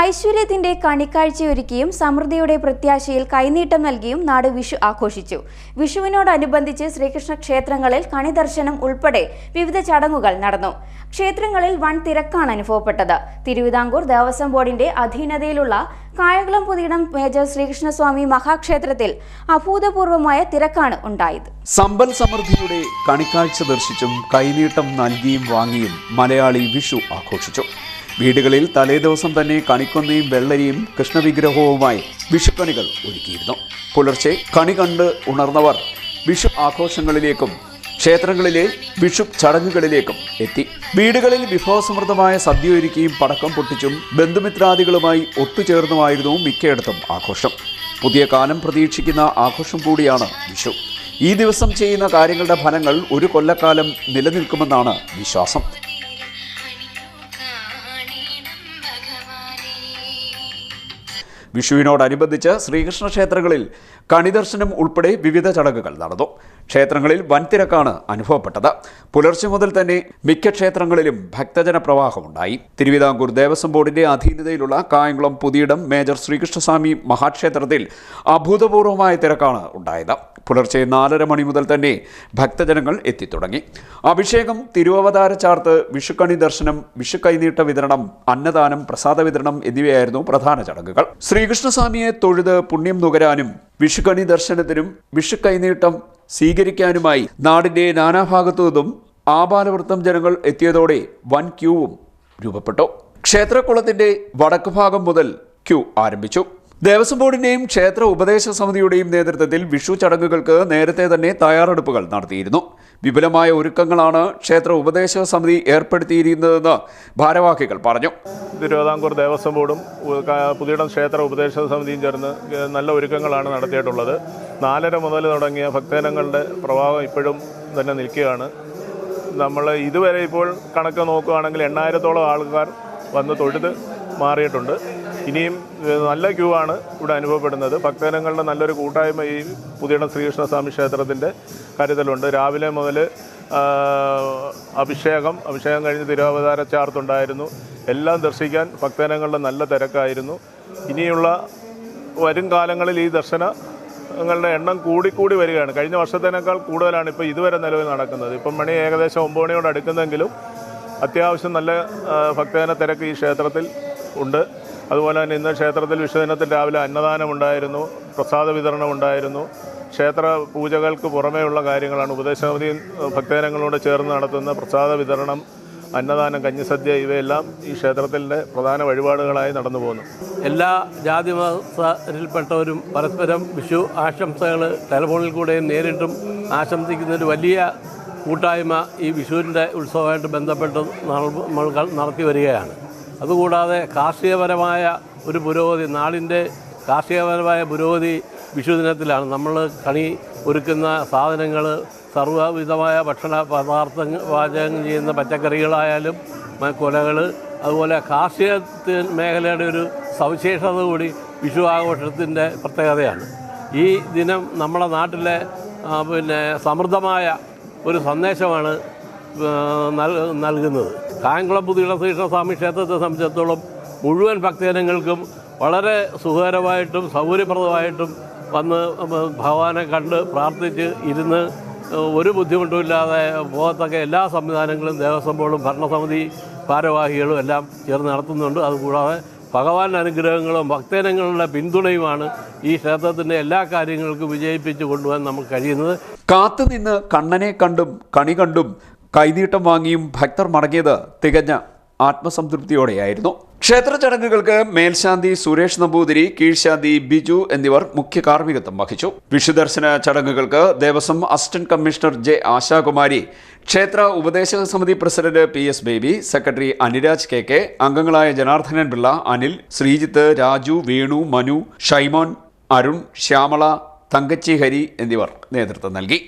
ഐശ്വര്യത്തിന്റെ കണിക്കാഴ്ചയൊരുക്കിയും സമൃദ്ധിയുടെ പ്രത്യാശയിൽ കൈനീട്ടം നൽകിയും നാട് വിഷു ആഘോഷിച്ചു. വിഷുവിനോടനുബന്ധിച്ച് ശ്രീകൃഷ്ണ ക്ഷേത്രങ്ങളിൽ കണിദർശനം ഉൾപ്പെടെ വിവിധ ചടങ്ങുകൾ നടന്നു. ക്ഷേത്രങ്ങളിൽ വൻ തിരക്കാണ് അനുഭവപ്പെട്ടത്. തിരുവിതാംകൂർ ദേവസ്വം ബോർഡിന്റെ അധീനതയിലുള്ള കായകുളം പുതിയിടം മേജർ ശ്രീകൃഷ്ണസ്വാമി മഹാക്ഷേത്രത്തിൽ അഭൂതപൂർവമായ തിരക്കാണ് ഉണ്ടായത്. സമ്പൽ സമൃദ്ധിയുടെ കണിക്കാഴ്ച ദർശിച്ചും കൈനീട്ടം നൽകിയും വാങ്ങിയും മലയാളി വിഷു ആഘോഷിച്ചു. വീടുകളിൽ തലേദിവസം തന്നെ കണിക്കൊന്നയും വെള്ളരിയും കൃഷ്ണവിഗ്രഹവുമായി വിഷുക്കണികൾ ഒരുക്കിയിരുന്നു. പുലർച്ചെ കണി കണ്ട് ഉണർന്നവർ വിഷു ആഘോഷങ്ങളിലേക്കും ക്ഷേത്രങ്ങളിലെ വിഷു ചടങ്ങുകളിലേക്കും എത്തി. വീടുകളിൽ വിഭവസമൃദ്ധമായ സദ്യ ഒരുക്കിയും പടക്കം പൊട്ടിച്ചും ബന്ധുമിത്രാദികളുമായി ഒത്തുചേർന്നുമായിരുന്നു മിക്കയിടത്തും ആഘോഷം. പുതിയ കാലം പ്രതീക്ഷിക്കുന്ന ആഘോഷം കൂടിയാണ് വിഷു. ഈ ദിവസം ചെയ്യുന്ന കാര്യങ്ങളുടെ ഫലങ്ങൾ ഒരു കൊല്ലക്കാലം നിലനിൽക്കുമെന്നാണ് വിശ്വാസം. വിഷുവിനോടനുബന്ധിച്ച് ശ്രീകൃഷ്ണ ക്ഷേത്രങ്ങളിൽ കണിദർശനം ഉൾപ്പെടെ വിവിധ ചടങ്ങുകൾ നടന്നു. ക്ഷേത്രങ്ങളിൽ വൻ തിരക്കാണ് അനുഭവപ്പെട്ടത്. പുലർച്ചെ മുതൽ തന്നെ മിക്ക ക്ഷേത്രങ്ങളിലും ഭക്തജന പ്രവാഹമുണ്ടായി തിരുവിതാംകൂർ ദേവസ്വം ബോർഡിന്റെ അധീനതയിലുള്ള കായംകുളം പുതിയിടം മേജർ ശ്രീകൃഷ്ണസ്വാമി മഹാക്ഷേത്രത്തിൽ അഭൂതപൂർവമായ തിരക്കാണ് ഉണ്ടായത്. പുലർച്ചെ നാലര മണി മുതൽ തന്നെ ഭക്തജനങ്ങൾ എത്തിത്തുടങ്ങി. അഭിഷേകം തിരുവവതാര ചാർത്ത് വിഷുക്കണി ദർശനം വിഷുക്കൈനീട്ട വിതരണം അന്നദാനം പ്രസാദ വിതരണം എന്നിവയായിരുന്നു പ്രധാന ചടങ്ങുകൾ. ശ്രീകൃഷ്ണസ്വാമിയെ തൊഴുത് പുണ്യം നുകരാനും വിഷുക്കണി ദർശനത്തിനും വിഷുക്കൈനീട്ടം സ്വീകരിക്കാനുമായി നാടിന്റെ നാനാഭാഗത്തു നിന്നും ആപാലവൃത്തം ജനങ്ങൾ എത്തിയതോടെ വൻ ക്യൂവും രൂപപ്പെട്ടു. ക്ഷേത്രക്കുളത്തിന്റെ വടക്ക് ഭാഗം മുതൽ ക്യൂ ആരംഭിച്ചു. ദേവസ്വം ബോർഡിന്റെയും ക്ഷേത്ര ഉപദേശ സമിതിയുടെയും നേതൃത്വത്തിൽ വിഷു ചടങ്ങുകൾക്ക് നേരത്തെ തന്നെ തയ്യാറെടുപ്പുകൾ നടത്തിയിരുന്നു. വിപുലമായ ഒരുക്കങ്ങളാണ് ക്ഷേത്ര ഉപദേശ സമിതി ഏർപ്പെടുത്തിയിരിക്കുന്നതെന്ന് ഭാരവാഹികൾ പറഞ്ഞു. തിരുവിതാംകൂർ ദേവസ്വം ബോർഡും പുതിയ ക്ഷേത്ര ഉപദേശ സമിതിയും ചേർന്ന് നല്ല ഒരുക്കങ്ങളാണ് നടത്തിയിട്ടുള്ളത്. നാലര മുതൽ തുടങ്ങിയ ഭക്തജനങ്ങളുടെ പ്രഭാവം ഇപ്പോഴും തന്നെ നിൽക്കുകയാണ്. നമ്മൾ ഇതുവരെ ഇപ്പോൾ കണക്ക് നോക്കുകയാണെങ്കിൽ എണ്ണായിരത്തോളം ആൾക്കാർ വന്ന് തൊഴുത് മാറിയിട്ടുണ്ട്. ഇനിയും നല്ല ക്യൂ ആണ് ഇവിടെ അനുഭവപ്പെടുന്നത്. ഭക്തജനങ്ങളുടെ നല്ലൊരു കൂട്ടായ്മ ഈ പുതിയിടം ശ്രീകൃഷ്ണസ്വാമി ക്ഷേത്രത്തിന്റെ കരുതലുണ്ട്. രാവിലെ മുതൽ അഭിഷേകം അഭിഷേകം കഴിഞ്ഞ് തിരുവാവതാര ചാർത്തുണ്ടായിരുന്നു. എല്ലാം ദർശിക്കാൻ ഭക്തജനങ്ങളുടെ നല്ല തിരക്കായിരുന്നു. ഇനിയുള്ള വരും കാലങ്ങളിൽ ഈ ദർശനങ്ങളുടെ എണ്ണം കൂടിക്കൂടി വരികയാണ്. കഴിഞ്ഞ വർഷത്തേനേക്കാൾ കൂടുതലാണ് ഇപ്പോൾ ഇതുവരെ നിലവിൽ നടക്കുന്നത്. ഇപ്പം മണി ഏകദേശം ഒമ്പത് മണിയോട് അടുക്കുന്നെങ്കിലും അത്യാവശ്യം നല്ല ഭക്തജന തിരക്ക് ഈ ക്ഷേത്രത്തിൽ ഉണ്ട്. അതുപോലെ തന്നെ ഇന്ന് ക്ഷേത്രത്തിൽ വിഷുദിനത്തിൽ രാവിലെ അന്നദാനം ഉണ്ടായിരുന്നു പ്രസാദ വിതരണം ഉണ്ടായിരുന്നു. ക്ഷേത്ര പൂജകൾക്ക് പുറമേയുള്ള കാര്യങ്ങളാണ് ഉപദേശസമിതി ഭക്തജനങ്ങളോട് ചേർന്ന് നടത്തുന്ന പ്രസാദ വിതരണം അന്നദാനം കഞ്ഞിസദ്യ ഇവയെല്ലാം ഈ ക്ഷേത്രത്തിന്റെ പ്രധാന വഴിപാടുകളായി നടന്നു പോകുന്നു എല്ലാ ജാതി മതത്തിൽപ്പെട്ടവരും പരസ്പരം വിഷു ആശംസകൾ ടെലിഫോണിൽ കൂടെയും നേരിട്ടും ആശംസിക്കുന്ന ഒരു വലിയ കൂട്ടായ്മ ഈ വിഷുവിന്റെ ഉത്സവമായിട്ട് ബന്ധപ്പെട്ട് നമ്മൾ നടത്തി വരികയാണ്. അതുകൂടാതെ കാർഷികപരമായ ഒരു പുരോഗതി നാടിന്റെ കാർഷികപരമായ പുരോഗതി വിഷുദിനത്തിലാണ്. നമ്മൾ കണി ഒരുക്കുന്ന സാധനങ്ങൾ സർവവിധമായ ഭക്ഷണ പദാർത്ഥങ്ങൾ പാചകം ചെയ്യുന്ന പച്ചക്കറികളായാലും കൊലകൾ അതുപോലെ കാർഷിക മേഖലയുടെ ഒരു സവിശേഷത കൂടി വിഷു ആഘോഷത്തിന്റെ പ്രത്യേകതയാണ്. ഈ ദിനം നമ്മുടെ നാട്ടിലെ പിന്നെ സമൃദ്ധമായ ഒരു സന്ദേശമാണ് നൽകുന്നത്. കായംകുളം പുതിയ ശ്രീകൃഷ്ണസ്വാമി ക്ഷേത്രത്തെ സംബന്ധിച്ചിടത്തോളം മുഴുവൻ ഭക്തജനങ്ങൾക്കും വളരെ സുഖകരമായിട്ടും സൗകര്യപ്രദമായിട്ടും വന്ന് ഭഗവാനെ കണ്ട് പ്രാർത്ഥിച്ച് ഇരുന്ന് ഒരു ബുദ്ധിമുട്ടുമില്ലാതെ പോകത്തക്ക എല്ലാ സംവിധാനങ്ങളും ദേവസ്വം ബോർഡും ഭരണസമിതി ഭാരവാഹികളും എല്ലാം ചേർന്ന് നടത്തുന്നുണ്ട്. അതുകൂടാതെ ഭഗവാന്റെ അനുഗ്രഹങ്ങളും ഭക്തജനങ്ങളുടെ പിന്തുണയുമാണ് ഈ ക്ഷേത്രത്തിന്റെ എല്ലാ കാര്യങ്ങൾക്കും വിജയിപ്പിച്ചു കൊണ്ടുപോകാൻ നമുക്ക് കഴിയുന്നത്. കാത്തുനിന്ന് കണ്ണനെ കണ്ടും കണി കണ്ടും കൈനീട്ടം വാങ്ങിയും ഭക്തർ മടങ്ങിയത് തികഞ്ഞ ആത്മസംതൃപ്തിയോടെയായിരുന്നു. ക്ഷേത്ര ചടങ്ങുകൾക്ക് മേൽശാന്തി സുരേഷ് നമ്പൂതിരി കീഴ്ശാന്തി ബിജു എന്നിവർ മുഖ്യ കാർമ്മികത്വം വഹിച്ചു. വിഷുദർശന ചടങ്ങുകൾക്ക് Devaswom assistant commissioner J Ashakumari ക്ഷേത്ര ഉപദേശക സമിതി president P S Baby secretary Aniraj K K അംഗങ്ങളായ ജനാർദ്ദനൻ പിള്ള അനിൽ ശ്രീജിത്ത് രാജു വേണു മനു ഷൈമോൻ അരുൺ ശ്യാമള തങ്കച്ചി ഹരി എന്നിവർ നേതൃത്വം നൽകി.